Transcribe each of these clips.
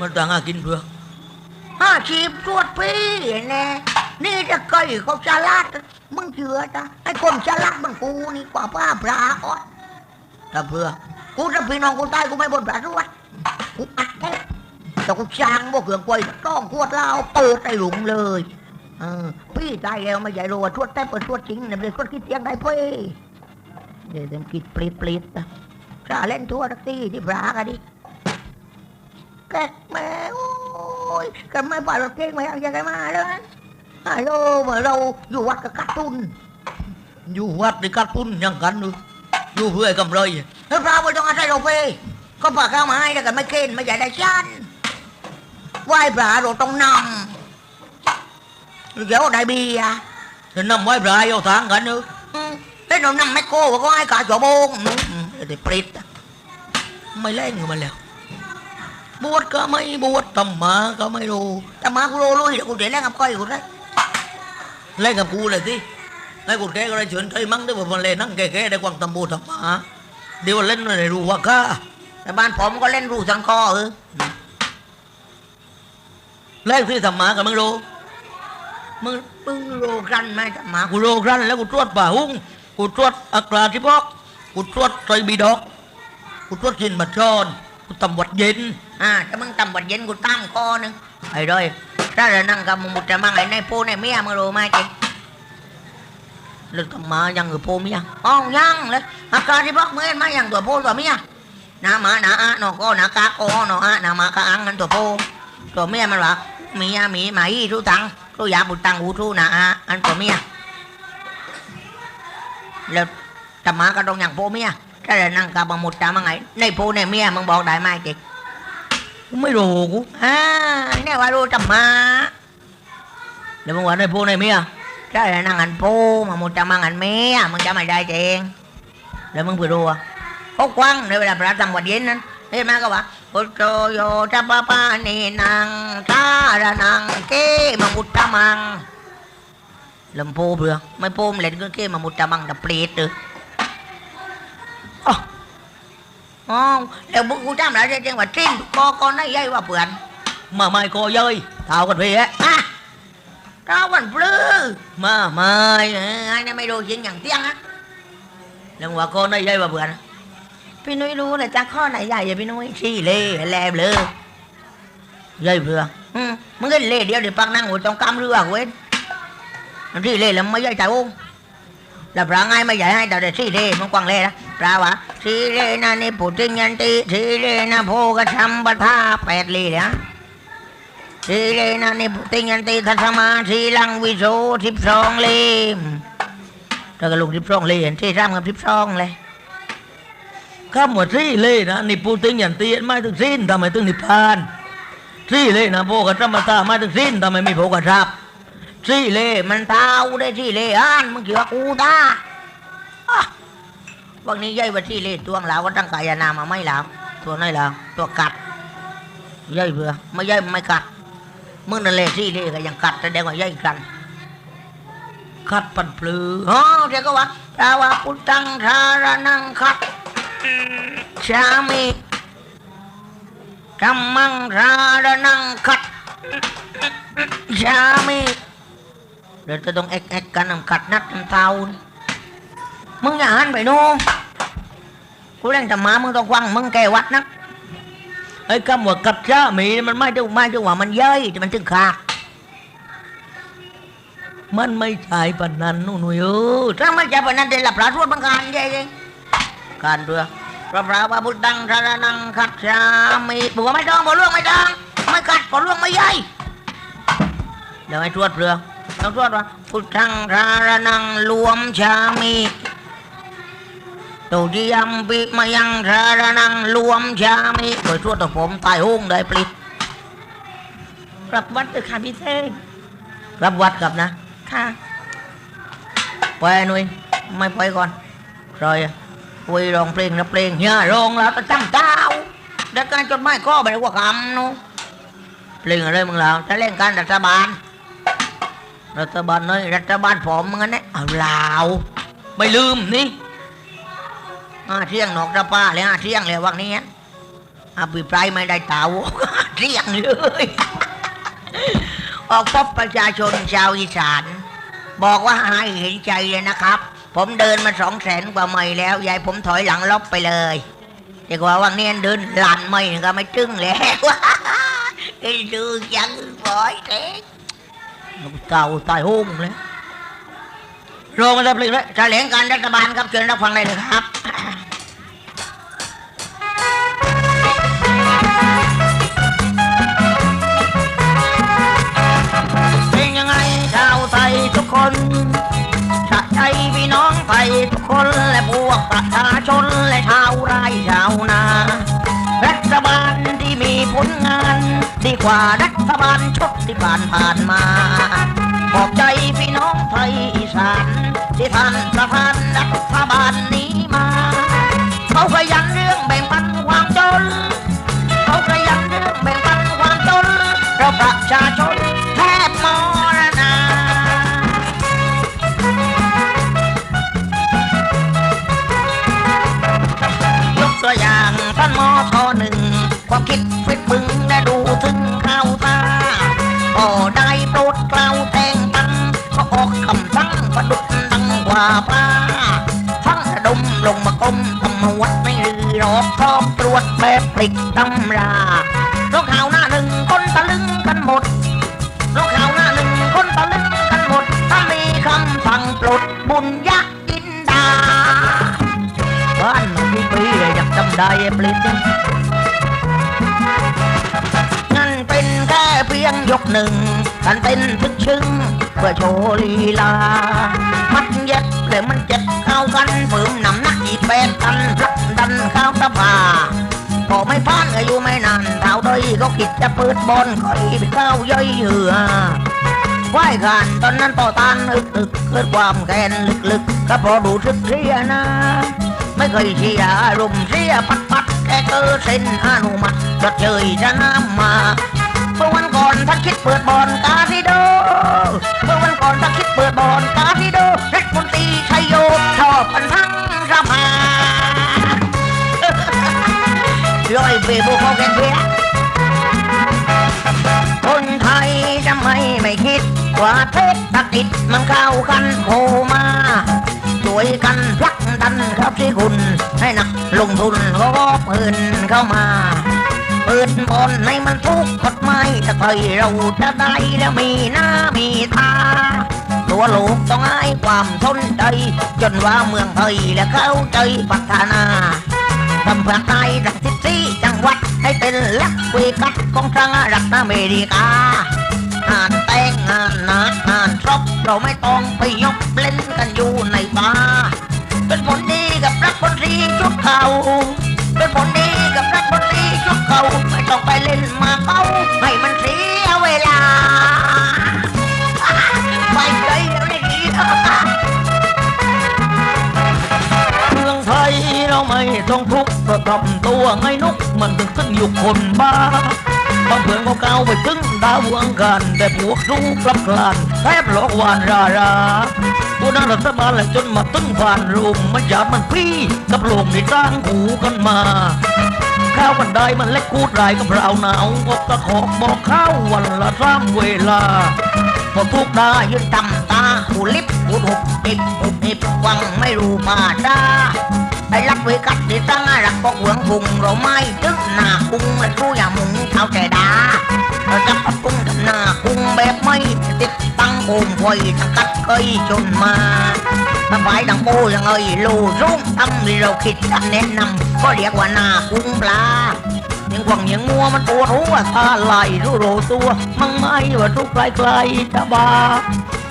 มันต่างหากินเพื่อห้าชีพตรวจพี่แน่นี่จะเคยเขาฉลาดมึงเชื่อจ้ะไอ้คนฉลาดมันกูนี่กว่าป้าปลาอ่อนถ้าเพื่อกูจะพี่น้องกูตายกูไม่บนปลาด้วยกูอัดแค่แต่กูช้างบ่เกืองกวยต้องขวดเหล้าเปิดไอ้หลุมเลยเออพี่ตายแล้วไม่ใหญ่โลทวดแต่เปิดทวดจริงเนี่ยเป็นทวดคิดเสียงได้พี่เดี๋ยวเต็มคิดปลิดปลิดนะถ้าเล่นทั่วทักทีที่ปลากันดิ แกะแม่โอ้ยแกไม่ปล่อยรถเก่งไม่เอาอย่างไรมาเลยฮัลโหลเมื่อเราอยู่วัดกับกัดตุนอยู่วัดในกัดปุ้นยังกันอยู่อยู่เพื่อให้กำไรเฮ้ยพระไม่ต้องอาศัยเราเพ่ก็ปากข้าวมาให้แล้วกันไม่เค้นไม่ใหญ่ได้ชันไหว้พระเราต้องนำเดี๋ยวได้เบียร์จะนำไว้ปลายเอาทางกันเนอะอืมเฮ้ยเรานำไม่โก้ก็ให้กาจ่อโบงอืมอืมเดี๋ยวปริดอะไม่เล่นกับมันแล้ว บวชก็ไม่บวชทำมาก็ไม่รู้แต่มากูโลลุยเดี๋ยวกูเดี๋ยวแรงกับก้อยกูได้เล่นกับกูเลยสิไอ้กูแกก็เลยเฉินใจมั่งได้บอกมันเล่นนั่งแก่ๆได้กวางตำบูทำมาเดี๋ยวเล่นอะไรรู้ว่าก้าแต่บ้านผมก็เล่นรู้สังคอเออเล่นที่ทำมากับมึงรู้มึงมึงโลกันไหมแต่มากูโลกรันแล้วกูตรวจป่าหุ้งกูตรวจอักราที่บอกกูตรวจไตรบีดอกกูตรวจกินมาชอนกูตำวัดเย็น อ่าถ้ามึงตำบัดเย็นกูตั้งคอหนึ่งไอ้ด้อยถ้าเรานั่งกับมึงมุดจะมั่งไอ้ในปูในเมียมึงรู้ไหมจริงเล่นทำมายังเออโพเมียอ๋อยังเลยอาการที่บอกเมื่อมาอย่างตัวโพตัวเมียนามานาอะนอก็นากาโกนออะนามากะอังกันตัวโพตัวเมียมันว่าเมียหมีหมาอีทุตังทุยาบุตังอูทุนาอะอันตัวเมียแล้วธรรมาก็ต้องอย่างโพเมียถ้าเรานั่งกับบังมุดจะมั่งไงในโพในเมียมึงบอกได้ไหมจริง ไม่รู้กูอ่าเนี่ยว่ารู้ธรรมาเดี๋ยวมึงว่าในโพในเมียถ้าเรานั่งอันโพมามุดจะมั่งอันเมียมึงจะไม่ได้จริงแล้วมึงไปรู้อะเขากว้างในเวลาพระทำวัดเย็นนั้นเห็นไหมก็ว่าพุทโธโยจะปะปานีนังทาระนังเกมามุตตะมังลำโพเบื่อไม่โพมเล่นก็เกมามุตตะมังแต่เปรตเอออ๋อ อ๋อแล้วบุกกูจำแล้วจริงๆว่าจิ้นก็ก็น่าใหญ่ว่าเปื่อนมาไม่ก็เย้ยเท้ากันไปแฮะอะเจ้าวันปลื้อมามาไม่เอออันนี้ไม่รู้จริงอย่างเตี้ยงอะแล้วว่าก็ในใหญ่ว่าเบื่อนะพี่นุ้ยรู้เลยจ้าข้อไหนใหญ่อย่าพี่นุ้ยชี้เล่แลบเลยใหญ่เบื่ออืมมึงก็เล่เดียวเดี๋ยวปักนั่งหัวตรงกำเรือเว้ยอันที่เล่แล้วไม่ใหญ่ใจอุ้งแล้วปลาไงไม่ใหญ่ให้แต่เดี๋ยวที่เล่มึงกวางเล่นะ ปลาวะที่เล่นะนี่ปุติยันติที่เล่นะโพกชัมปทาแปดเล่นะที่เล่นะนี่ปุติยันติทัศมาทีลังวิโสทิพสองเล่มแล้วก็ลงทิพสองเล่ที่ร่ำกับทิพสองเลยข้ามหมดที่เลนะนี่ปูติยันตีไม่ถึงสิ้นทำไมถึงนิพพานที่เลนะโพกับธรรมตาไม่ถึงสิ้นทำไมไม่โพกับทับที่เล่มันเท้าได้ที่เลอ่านมึงเกี่ยวกับกูตาอะ วันนี้ยัยว่าที่เล่ตัวงหลาวก็ตั้งกายนามาไม่หลาวตัวน้อยหลาวตัวกัดยัยเบื่อไม่ยัยไม่กัดมึงนั่นเล่ที่เล่ก็ยังกัดแสดงว่ายัยกันคัดปันปลืออ๋อเดี๋ยวก็ว่าแปลว่าพุทธังทารนังคัดชามิธรรมังทารนังคัดชามิเดี๋ยวจะต้องเอ็กเอ็กกันนำกัดนัดนำเตาน มึงอย่าหันไปนู่นกูเล่นธรรมะมึงต้องฟังมึงแกวัดนักไอ้คำว่ากัดจ้ามีมันไม่ไดูไม่ดูว่ามันเย้ยแต่มันถึงขาดมันไม่ใช่ปานนั้นนู่นเออถ้าไม่ใช่ปนนันเดี๋ยวหลับพระทวดบังการใหญ่เลยการเรือพระพระว่าพุทธังทารนังคัดชามิบอกว่าไม่ต้องบอกล่วงไม่ต้องไม่กัดบอกล่วงไม่ใหญ่เดี๋ยวให้ทวดเรือต้องทวดว่าพุทธังทารนังรวมชามิ ตุติยมปิมายังทารนังรวมชามิโดยทวดตัวผมตายห้องได้ปลิดกลับวัดเถอะค่ะพี่เท่งรับวัดกลับนะ ค่ะไปหนุ่ยไม่ไปก่อนรอยคุยร้องเพลงนะเพลงเฮียร้องแล้วจะจำเจ้าเด็กการจดหมายก็ไปว่าคำนู้เพลงอะไรมึงแล้วจะเล่นการรัฐบาล รัฐบาลน้อยรัฐบาลผมมึงเนี่ยเอาลาวไม่ลืมนี่ อาเที่ยงนอกระป้าเลยอาเที่ยงเลยวันนี้อภิปรายไม่ได้ตาวเรียงเลย ออกพบประชาชนชาวอีสาน บอกว่าให้เห็นใจเลยนะครับ ผมเดินมาสองแสนกว่าไมล์แล้วยายผมถอยหลังลบไปเลยแต่ว่าวันนี้เดินลานไม่ก็ไม่ตึ้งแล้วไอ้ดูยังบ่อยเด็กลูกเต่าตายโห้งเลยโรงอะไรเพลเลยแถลงการรัฐบาลครับเชิญรับฟังได้เลยครับ ไทยทุกคนและพวกประชาชนและชาวไร่ชาวนารัฐบาลที่มีผลงาน ดีกว่ารัฐบาลชุดที่ผ่านผ่านมา ขอบใจพี่น้องไทยอีสานที่ท่านประธานรัฐบาล ว่าปลาทั้งระดมลงมากรมตำรวจในเรือรอบทอบตรวจแบบปลิกตำราเพราะข่าวหน้าหนึ่งคนตะลึงกันหมดเพราะข่าวหน้าหนึ่งคนตะลึงกันหมด ถ้ามีคำสั่งปลดบุญยักษ์กินดา บ้านมาที่ปีเลยยังจำได้ปลิดนั่นเป็นแค่เพียงยกหนึ่งท่านเป็นทึกชึงเพื่อโชว์ลีลา มันเย็ บเลยมันเจ็บเข้ากันเพิ่มน้ำหนักอีกแปดตันพลักดันเข้าตะพาพอไม่พานอายุไม่นานเท่าใดก็คิดจะเปิดบอลคอยไปเข้าย่อยเหือไหวกันตอนนั้นต่อตานอึกอึกเกิดความแค้นลึกๆก็พอดูทึกเสียนะ ไม่เคยเชียร์อารมณ์เสียปัดปัดแค่เกอเส้นอนุมัติก็เฉยจะน้ำมาเมื่อวันก่อนท่านคิดเปิดบอลกา คิดว่าเทศกิจมันเข้ากันโคมาช่วยกันพลักดันครับที่คุณ ให้นักลงทุนก็เปินเข้ามาเปิดบอลในมันทุกกฎหมายถ้าไทยเราจะได้แล้วมีหน้ามีตาตัวโลกต้องให้ความสนใจ จนว่าเมืองไทยและเข้าใจพัฒนาทำภาคใต้ดังสิบสี่จังหวัดให้เป็นลักเวกัสของทางรัฐอเมริกา นแต่งานนาดงานครบเราไม่ต้องไปยกเล่นกันอยู่ในบาเป็นผลดีกับรัฐมนรีชุดเขาเป็นผลดีกับรัฐมนรีชุดเขาไม่ต้องไปเล่นมาเขาให้มันเสียเวลาไปใจแล้วนี่ดีเมืองไทยเราไม่ต้องทุกข์ก็ทำตัวไงนุกมันถึงขึ้นอยู่คนบ้า บางเพื่อนก็เก้าไปถึงดาวอังคารแต่พวกรู้กลับกลานแทบหลอกหวานราราผู้นั้นรัฐบาลแหละจนมาตึ้งผ่านลุมมันหยาบมันพี่กับลมที่ตั้งหูกันมาข้าวกันได้มันเล็กกูดไรกับเราหนาวก็ตะขอกบอกข้าววันละสามเวลาพอทุกได้ยืนตำตาหูลิบหูหุบอิบหุบอิบวังไม่รู้มาไอ้ รักเวกัดที่ตั้งรักปอกเหวงพุงเราไม่ตึกหน้ากุ้งและกูอย่ามุงเท้าแต่ดาเราจะปักกุ้งกับหน้ากุ้งแบบไม่ติดตั้งโคมไฟทั้งกัดเคยจนมาถ้าฝ่ายดังโบยังเอ้ยลูรุ่งทำเราคิดกันแนะนำก็เรียกว่าหน้ากุ้งปลายังหวังยังงัวมันปวดหัวตาไหลรู้โรตัวมั่งไม่ว่าทุกไกลไกลจะบา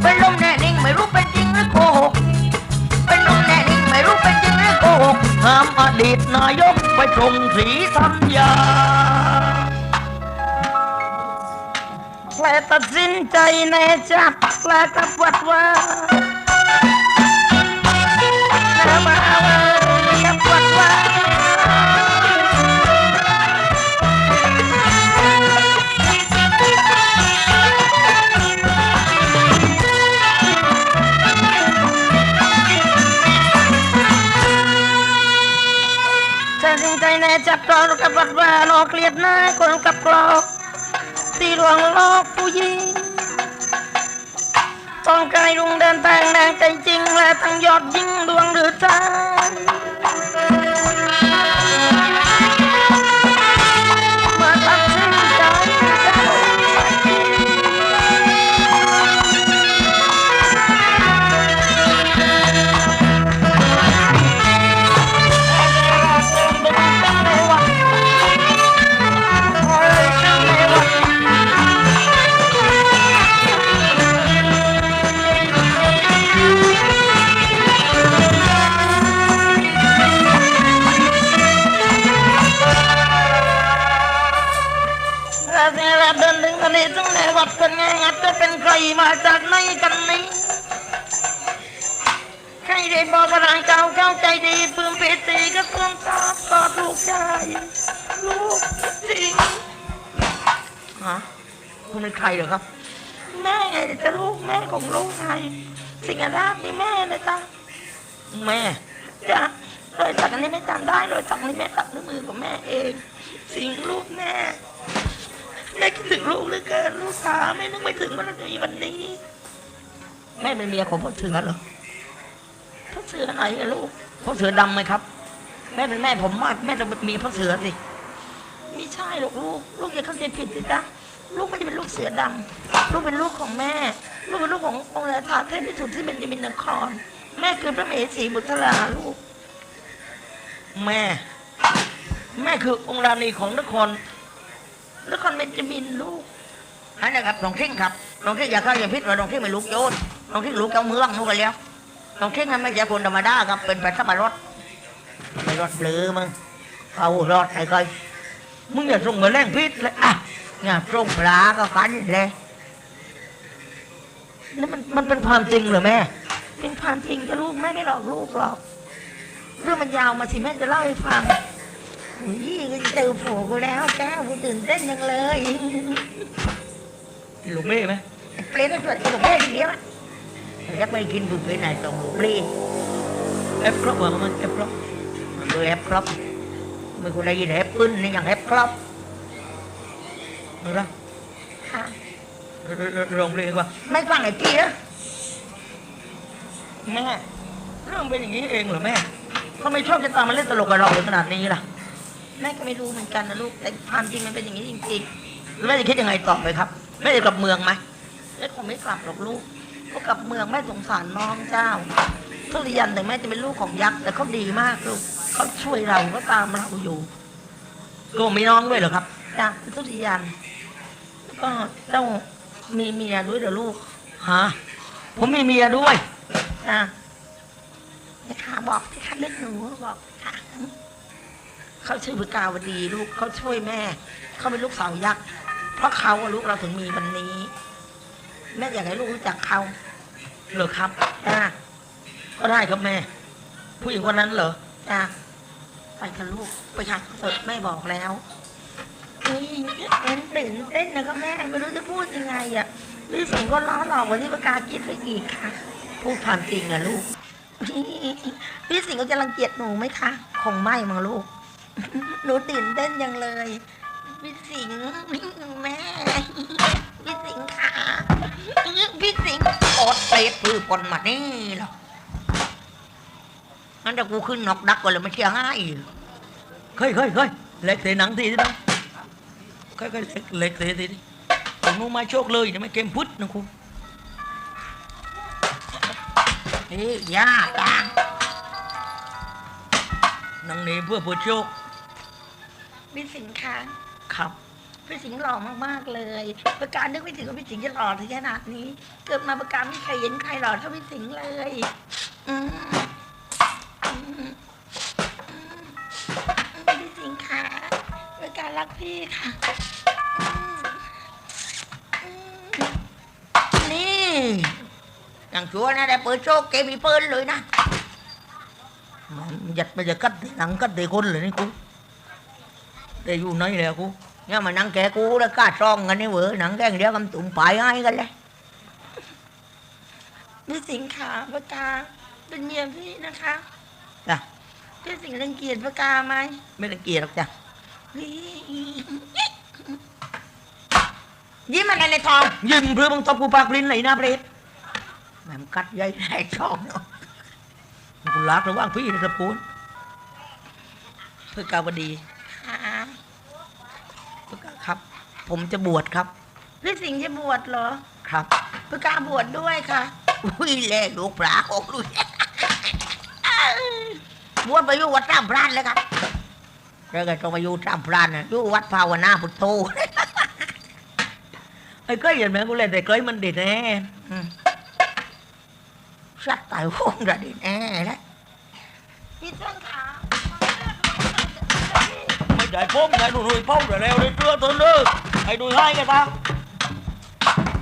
เป็นลมแน่นิ่งไม่รู้เป็นจริงหรือโกหก ห้ามอดีตนายกไปตรงสีสัญญาและตัดสินใจแน่จับและกับวัดว่าและมาว่า ตับตอนกับวัดว่าโนเกลียดหน้าคนกับกรอกตีลวงโลกผู้หญิงต้องกายลุงเดินแต่งแดงใจจริงและทั้งยอดยิ่งดวงหรือใจ นึกไม่ถึงวันนี้วันนี้แม่เป็นเมียของพ่อเสือเหรอพ่อเสือไหนอะลูกพ่อเสือดำไหมครับ แม่เป็นแม่ผมมากแม่ต้องเป็นเมียพ่อเสือสิไม่ใช่หรอกลูก ลูกอย่าเข้าใจผิดสิจ๊ะลูกไม่ได้เป็นลูกเสือดำลูกเป็นลูกของแม่ ลูกเป็นลูกขององค์ราชาเทพพิสุทธิ์ที่เป็นจมินนคร แม่คือพระเหสีบุตราลูก แม่ แม่คือองค์ราณีของนครนครเบญจมินลูก นั่นนะครับน้องเท่งครับน้องเท่งอย่าเข้าอย่าพิษว่าน้องเท่งไม่ลูกโจรน้องเท่งลูกเจ้าเมืองนู่นกันแล้วน้องเท่งนั้นไม่ใช่คนธรรมดาครับเป็นแปดสับปะรดไปรถเปลือมึงเอารอดใครยมึงอย่าส่งมาแรงพิษเลยอะอย่าส่งปลาก็ฟันเลยนี่มันมันเป็นความจริงเหรอแม่ เป็นความจริงจะลูกแม่ไม่หลอกลูกหรอก เรื่องมันยาวมาสิแม่จะเล่าให้ฟังอุ้ยก็เจอผัวกูแล้วแก้วกูตื่นเต้นยังเลย ลูกเม่ไหมเปลี่ยนตัวตัวแม่ทีเดียวอะยักไม่กินบุฟเฟ่ต์ไหนตรงปลีเอฟครบเหรอมันเอฟครบมันคือเอฟครบไม่คุณได้ยินเอฟปืนนี่อย่างเอฟครบรู้ละค่ะโรงเรียนว่าไม่ฟังไอ้พี่นะแม่เรื่องเป็นอย่างนี้เองเหรอแม่ทำไมชอบจะตามมาเล่นตลกกับเราถึงขนาดนี้ล่ะแม่ก็ไม่รู้เหมือนกันนะลูกแต่ความจริงมันเป็นอย่างนี้จริงแม่จะคิดยังไงต่อไปครับ แม่จะกลับเมืองไหมๆแม่คงไม่กลับหรอกลูกเพราะกลับเมืองแม่สงสารน้องเจ้าทุเรียนถึงแม่จะเป็นลูกของยักษ์แต่เขาดีมากลูกเขาช่วยเราก็ตามเราอยู่ก็มีน้องด้วยเหรอครับจ้ะทุเรียนแล้วก็เจ้ามีเมียด้วยเหรอลูกฮะผมมีเมียด้วยจ้ะนี่ค่ะบอกที่ค่ะเลือกหนูบอกค่ะเขาชื่อพกาวดีลูกเขาช่วยแม่ เขาเป็นลูกสาวยักษ์ เพราะเขาลูกเราถึงมีวันนี้แม่อยากให้ลูกรู้จักเขาเหรอครับจ้ะก็ได้ครับแม่ ผู้หญิงคนนั้นเหรอจ้ะไปกันลูกไปทางเสดแม่บอกแล้วนี่เต้นตื่นเต้นนะครับแม่ไม่รู้จะพูดยังไงอะพี่สิงห์ก็ล้อหลอกว่าที่ประกาศคิดไปอีกค่ะพูดความจริงอะลูกพี่สิงห์ก็จะรังเกียจหนูไหมคะ คงไม่มั้งลูก หนูตื่นเต้นยังเลย พี่สิงห์แม่พี่สิงห์ค่ะพี่สิงห์โอดเตะปือปนมานี่เหรองั้นถ้ากูขึ้นนอกดักก็เลยไม่เชื่อง่ายเคยเคยเคยเล็กเตะหนังทีสินะเคยเคยเล็กเล็กเตะทีดิผมนู้มาโชคเลยนะไม่เกมพุทธนะครูเฮ้ยย่าจ้านังนี้เพื่อเพื่อโชคพี่สิงห์ค่ะ ครับ พี่สิงห์หล่อมากๆเลย ประการนึกไม่ถึงว่าพี่สิงห์จะหล่อถึงขนาดนี้ เกิดมาประการไม่เคยเห็นใครหล่อเท่าพี่สิงห์เลยอืมอืมอืมพี่สิงห์ค่ะประการรักพี่ค่ะอืมอืมนี่อย่างชัวนะได้เปิดโชคเกมีเปิลเลยนะมันยัดไปจะกัดหนังกัดเด็กคนเลยนี่กู ได้อยู่ไหนแล้วกูเนี่ยมานั่งแกกูแล้วกล้าซองกันนี่เหวอหนังแกงเดียวกันตุ่มปลายให้กันเลยพี่สิงห์ค่ะประการเป็นเมียพี่นะคะจ้ะพี่สิงห์รังเกียจประกาไหมไม่รังเกียจหรอกจ้ะยิ้มอะไรในทอง ยิ้มเพื่อมึงตบกูปากลิ้นไหนนะเปรตแม่มกัดใหญ่ใหญ่ช่องเนาะกูรักระหว่างพี่นะครับคุณเพื่อกาวดีเพื่อกาครับ ผมจะบวชครับพี่สิงห์จะบวชเหรอครับเพื่อกาบวชด้วยค่ะอุ้ยแลลูกปลาของลูกบวชไปอยู่วัดตามพรานเลยครับแล้วก็ต้องไปอยู่ตามพรานนะอยู่วัดภาวนาพุทโธไอ้ก้อยเห็นไหมกูเล่นแต่ก้อยมันเด็ดแน่อืมสัตว์ตายโหงระดิแน่แล้วพี่เจ้าขาไม่ได้พ้มได้หนุ่ยพ้มแต่แล้วเลยเชื่อตัวนึกไอ้ ดูให้กันตา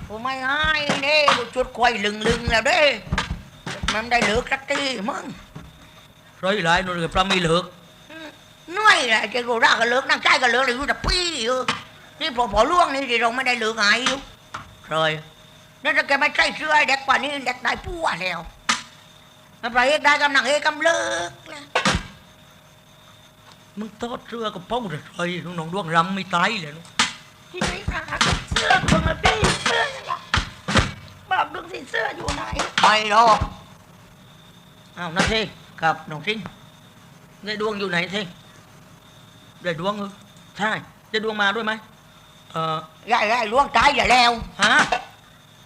กูไม่ให้เด้กูชุดควายลึงลึงๆแล้วเด้ มันได้เหลือกสักทีมึงร้อยหลายหนุ่ยกับพระมีเหลือกหน่วยแหละจะกูรักกันเหลือกนั่งใจกันเหลือกเลยอยู่แต่ปี้อยู่นี่พอพอล่วงนี่ที่เราไม่ได้เหลือกไงอยู่ใช่นั่นถ้าแกไม่ใช่เสื้อเด็กกว่านี้เด็กได้ผัวแล้วมันไปเอกได้กำลังเอกกำเลิกแล้วมึงทอดเสื้อกับพ้องแต่ใช่น้องน้องดวงรำไม่ตายเลยลู กพี่ไม่ขาเสื้อผมมาพี่เสื้อนั่นแหละบอกดูสิเสื้ออยู่ไหนไม่หรอกอ้าวนั่นเท่ครับน้องทิ้งได้ดวงอยู่ไหนเท่ได้ดวงเออใช่ได้ดวงมาด้วยไหมเออยายยายล่วงตายอย่าแล้วฮะ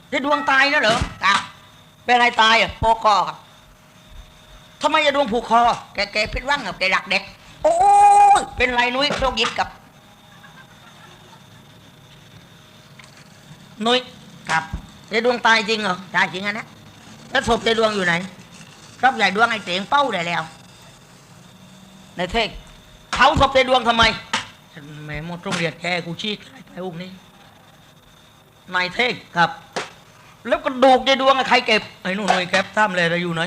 ได้ดวงตายแล้วเหรอครับเป็นอะไรตายอะโปกอครับทำไมจะดวงผูกคอ แกแกพิดหว่างกับแกรักเด็ก โอ้ยเป็นไรนุ้ยโรคยิดกับ นุ้ยครับได้ดวงตายจริงเหรอได้จริงอะนะแล้วศพได้ดวงอยู่ไหนรับใหญ่ดวงไอ้เสียงเป้าได้แล้วในเทกเผาศพได้ดวงทำไมแหม่หมดโรงเรียนแกกูชี้ใครไปอุ้มนี้นายเทกครับ แล้วกระดูกได้ดวงอะใครเก็บไอ้หนุ่ยเก็บทำเลยเราอยู่ไหน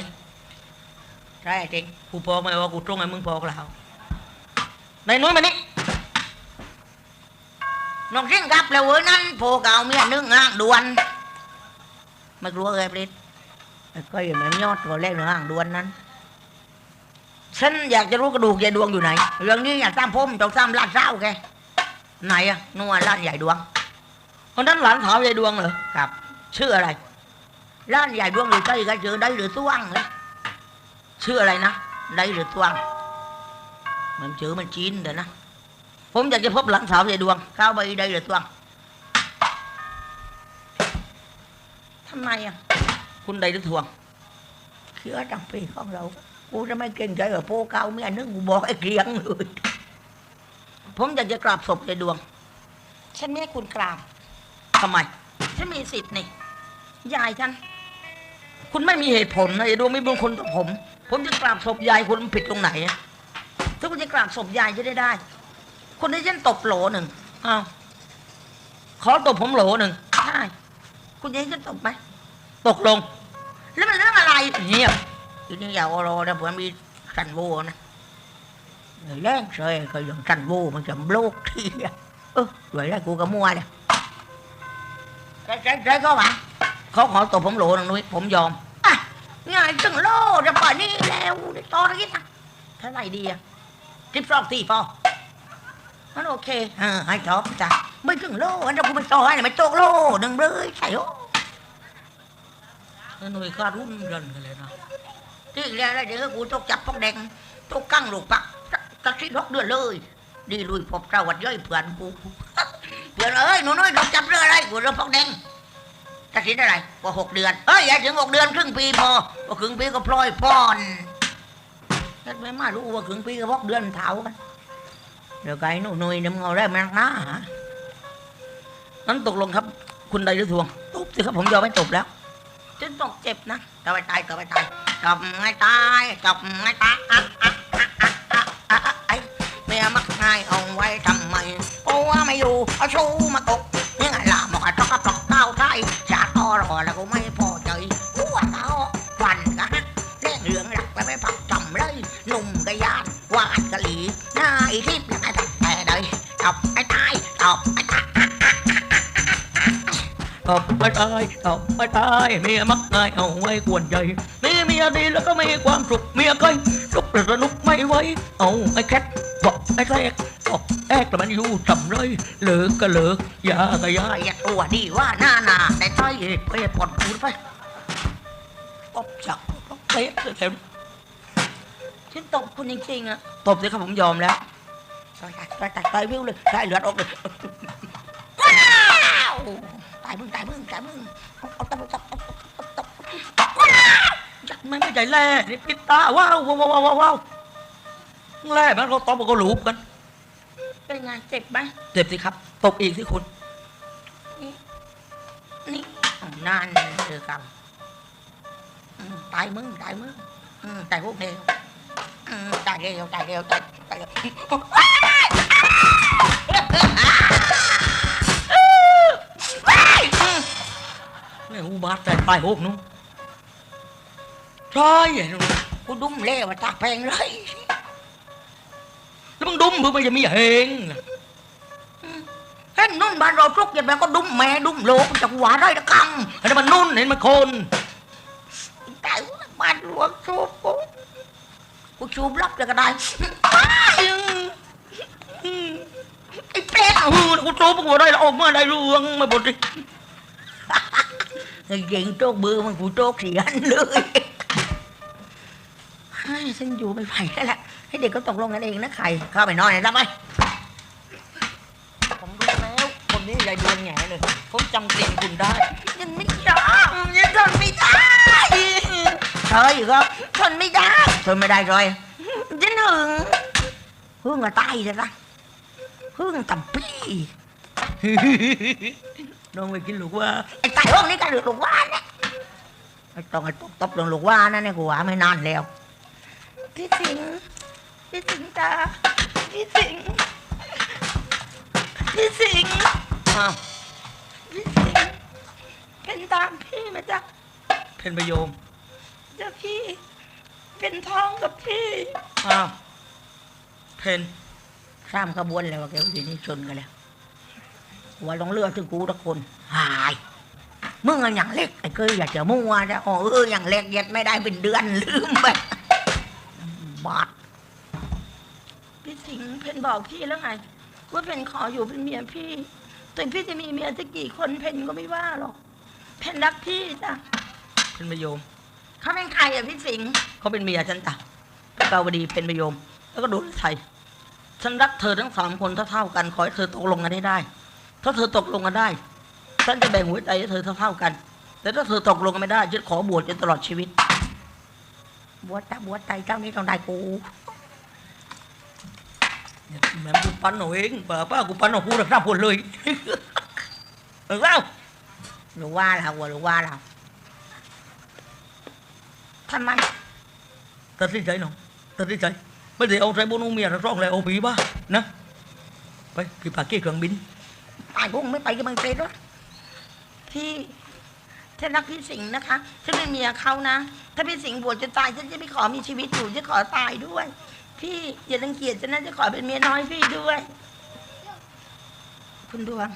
ใช่จริงกูพอกไหมว่ากูตรงไอ้มึงพอกแล้วนายนุ้ยมานี่ น้องทิ้งครับแล้วเว้ยนั้นโผล่เก่าเมียนึ่งห้างด่วนไม่กลัวเลยปลิดก็อย่างนั้นยอดก็เล่นห้างด่วนนั้นฉันอยากจะรู้กระดูกยายดวงอยู่ไหน เรื่องนี้อย่าตามผมต้องตามลาดเศร้าแกไหนอะนัวลาดใหญ่ดวงคนนั้นหลานสาวยายดวงเหรอครับชื่ออะไรลาดใหญ่ดวงหรือใกล้กันเจอได้หรือต้วงเลยชื่ออะไรนะได้หรือต้วงมันชื่อมันจีนเดี๋ยนะ ผมอยากจะพบหลานสาวยายดวง เข้าไปได้หรือต้วงทำไมอะ คุณใดหรือทวงเชื่อจังปีของเรา กูจะไม่เก่งใจกับโพเก่าเมียนึงกูบอกไอ้เกลียงเลย ผมอยากจะกราบศพยายดวง ฉันไม่ให้คุณกราบทำไม ฉันมีสิทธิ์นี่ยายฉัน คุณไม่มีเหตุผลนะยายดวงไม่เป็นคนต่อผม ผมจะกราบศพยายคุณมันผิดตรงไหนอะถ้าคุณจะกราบศพยายจะได้ได้ คุณให้ฉันตบโหลหนึ่งอ้าวขอตบผมโหลหนึ่งใช่คุณจะให้ฉันตบไหมตกลง แล้วมันเรื่องอะไรเงียบทีนี้อย่าเอารอนะผื่อมีสันโวนะไอ้แรงเชยก็อย่างสันโวมันจะโลกทีอะเออสวยแล้วกูก็มัวเลยใช่ใช่ใช่ก็หวังเขาขอตบผมโหลหนึ่งนุ้ยผมยอมง่ายจังโลจะป่านนี้แล้วในตอนนี้นะเท่าไหร่ดีอะทิปสองสี่พอ มันโอเคเออให้ชอบจ้ะไม่ถึงโลอันนั้นกูไม่ต่อให้ไม่ตกโลหนึ่งเลยใช่โอ้แล้วนุ้ยคารุ่นเรันกันเลยนะที่แล้วแล้วเดี๋ยวกูตกจับพวกแดงตกกั้งลูกปักตัดสิรกเดือดเลยดีลุยพบเจ้าวัดย่อยเพื่อนกูเพื่อนเอ้ยหนูน้อยตกจับเรื่องอะไรกูเรื่องพวกแดงตัดสินอะไรว่าหกเดือนเอ้ยอย่าถึงหกเดือนครึ่งปีพอว่าครึ่งปีก็พลอยป้อนนั่นไม่มารู้ว่าครึ่งปีก็พกเดือนเท้ากัน เดี๋ยวไก่หนูน้อยเนี่ยมึงเอาได้มานักหน้าฮะนั้นตกลงครับ คุณใดหรือทวงตบสิครับผมยอมไม่ตบแล้วฉันต้องเจ็บนะจะไปตายจะไปตายจับไม่ตายจับไม่ตายไอ้เมียมักง่ายเอาไว้ทำไมเพราะว่าไม่อยู่เอาชูมาตก ไม่ตายตบไม่ตายเมียมักง่ายเอาไว้กวนใจมีเมียดีแล้วก็มีความสุขเมียก้อยลุกแต่สนุกไม่ไหวเอาไอ้แคทบอกไอ้แทกตอกแอกแต่มันอยู่จำเลยเลิกก็เลิกอยาก็อยาไอ้ตัวดีว่าหน้าหนาแต่ต้อยไปปลดปูนไปตบจักตบเตะเต็มฉันตบคุณจริงๆอะตบสิครับผมยอมแล้วตายตายตายตายวิวเลยตายเลือดออกเลยว้าวตาย มึงตายมึงตายมึงเอาเอาตบตบตบตบตบจักไม่ไม่ใจแล่นี่ปิดตาว้าวว้าวว้าวว้าวว้าวแล่มันเขาตบมันก็หลูบกันเป็นไงเจ็บไหมเจ็บสิครับตบอีกสิคุณนี่เอานั่นเจอกันอืมตายมึงตายมึงอืมตายพวกเดียวอืมตายเร็วตายเร็วตายตายเร็ว หูบาดแต่ปลายหกนู้นใช่ไอ้หนูกูดุ้มเล่ว่าตาแพงเลยแล้วมึงดุมเพื่อมันจะมีเหงเห็นนุ่นบ้านเราทุกอย่างแล้วก็ดุ้มแม่ดุ้มโลกจากหัวได้ตะกเห็นมันนุ่นเห็นมันคนำตายบ้านหลวงชูบกูกูชูบรับเลยก็ได้ไอ้เป็ดเออกูโตปกว่าได้แล้วออกมาได้เรื่องมาบดดิ ยิงโจกมือมันกูโจกเสียนเลยให้ฉันอยู่ไม่ไหวแล้วแหละให้เด็กก็ตกลงกันเองนะใครเข้าไปนอนไหนรับไหมผมรู้แล้วคนนี้ยายดวงแง่เลย ผมจำเสียงคุณได้ ยังไม่ยอมยังทนไม่ได้เฉยอยู่ก็ทนไม่ได้ทนไม่ได้ rồi ฉันหึงหึ่ง là tay rồi đó hương tầm pi น้ องไปกินลูกว่าไอ้ไก่ห้องนี้ก็ được lục hoa nè ไอ้ต้องไอ้ตบตบโดนลูกว่านั่นเนี่ยกูว่าไม่นานแล้วพี่สิงห์พี่สิงห์จ้าพี่สิงห์พี่สิงห์อ้าวพี่สิงห์เป็นตามพี่ไหมจ๊ะเพนประโยมจ้ะพี่ เป็นท้องกับพี่อ้าวเพนสามขบวนแล้วว่าแกทีนี้ชนกันแล้ว ว่าลงเรือถึงกูทุกคนหายมึงอะอย่างเล็กไอ้เคยอยากจะมั่วจะอ๋อเอออย่างเล็กเย็ดไม่ได้เป็นเดือนลืมไปบาดพี่สิงห์เพนบอกพี่แล้วไงว่าเพนขออยู่เป็นเมียพี่ถึงพี่จะมีเมียสักกี่คนเพนก็ไม่ว่าหรอกเพนรักพี่จ้ะเพนประโยมเขาเป็นใครอะพี่สิงห์เขาเป็นเมียฉันจ้ะกาวดีเพนประโยม แล้วก็ดูไทยฉันรักเธอทั้งสามคนเท่าๆกันขอให้เธอตกลงกันให้ได้ ถ้าเธอตกลงกันได้ฉันจะแบ่งหัวใจให้เธอเท่าๆกัน แต่ถ้าเธอตกลงกันไม่ได้ฉันขอบวชจนตลอดชีวิต บวชจะบวชใจเจ้านี้ต้องได้กูแม่งกูปั้นเอาเองป้าป้ากูปั้นเอาพูดรับผลเลยเออเอ้าหรือว่าเราหรือว่าเราทำไมตัดสินใจหน่อยตัดสินใจไม่ได้เอาใจบนเอาเมียทั้งสองเลยเอาผีบ้านะไปพี่ปากกี้เครื่องบิน ตายกูไม่ไปกับมึงเตะด้วยพี่ฉันรักพี่สิงห์นะคะฉันเป็นเมียเขานะ ถ้าพี่สิงห์บวชจะตายฉันจะไม่ขอมีชีวิตอยู่จะขอตายด้วย พี่อย่ารังเกียจฉันนะจะขอเป็นเมียน้อยพี่ด้วย คุณดวง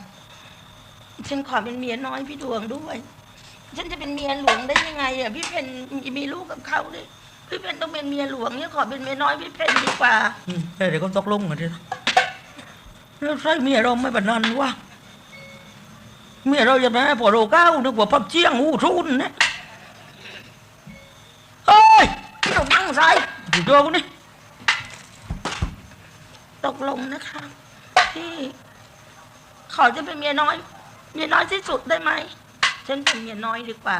ฉันขอเป็นเมียน้อยพี่ดวงด้วย ฉันจะเป็นเมียหลวงได้ยังไงอะพี่เพนมีลูกกับเขาดิพี่เพนต้องเป็นเมียหลวงเนี่ยขอเป็นเมียน้อยพี่เพนดีกว่าอืมเดี๋ยวก็ตกลงกันทีละแล้วใช่เมียเราไม่บันนันวะ เมียเราจะไปให้พอโรเก้านึกว่าพับเจียงหูทุนเนี่ยเฮ้ย cái đồ năng rồi ถูกตัวกูนี่ตกลงนะคะพี่ขอจะเป็นเมียน้อย เมียน้อยที่สุดได้ไหมฉันเป็นเมียน้อยดีกว่า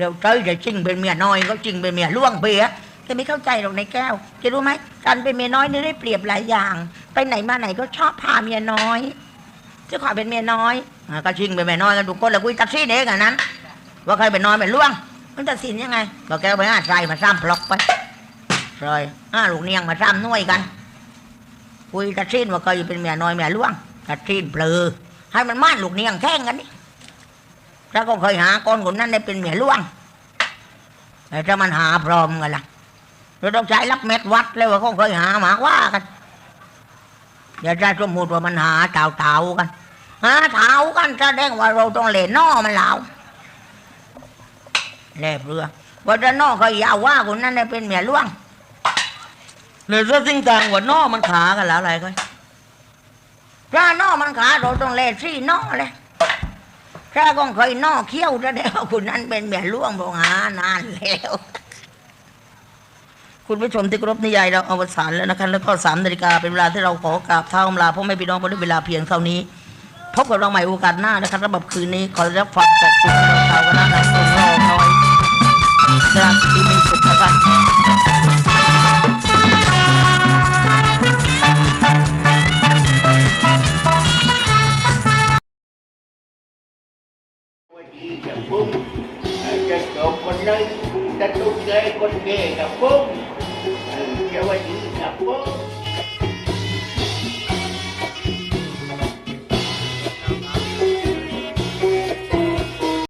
rồi tới rồi chinh bên mẹ nói có chinh bên mẹ luông bìa แกไม่เข้าใจหรอกในายแก้วแกรู้ไหมการเป็นเมียน้อยนี่ได้เปรียบหลายอย่าง ไปไหนมาไหนก็ชอบพาเมียน้อยจะขอเป็นเมียน้อย ก็ชิงไปแม่น้อยกันทุกคนแล้วกูตัดสินเองอันนั้น ว่าใครเป็นน้อยเป็นล่วง มันจะสินยังไงบอกแกไปหาใส่มาซ้ำปลอกไปซอยห้าลูกเนียงมาซ้ำน่วยกันคุยตัดสินว่าเคยเป็นแม่น้อยแม่ล่วงตัดสินเปลือให้มันม่านลูกเนียงแข่งกันนี่ถ้าก็เคยหาก้อนคนนั้นได้เป็นแม่ล่วงแต่ถ้ามันหาพร้อมกันล่ะเราต้องใช้รับเม็ดวัดแล้วว่าก็เคยหาหมากว่ากันอย่าได้สมมติว่ามันหาเต่าเต่ากัน หาเต่ากันแสดงว่าเราต้องเล่นนอมันแล้วแลบเรือว่าจะนอเคยยาวว่าคนนั้นเป็นเมียหลวงเลยเรื่องสิ่งต่างหัวนอมันขากันแล้วอะไรก็พระนอมันขาเราต้องเลซี่นอเลยพระก็เคยนอเขี้ยวจะได้ว่าคุณนั้นเป็นเมียล่วงบอกหานานแล้วคุณผู้ชมที่เครพนิยายเราอวสานแล้วนะครับแล้วก็สามนาฬิกาเป็นเวลาที่เราขอกราบเท้าอำลาพ่อแม่พี่น้องมาด้วยเวลาเพียงเท่านี้ พบกับเราใหม่โอกาสหน้านะครับระบบคืนนี้ขอรับฟังจากคุณชาวคณะนักส่งรอคอยกราบที่มีสุขนะครับ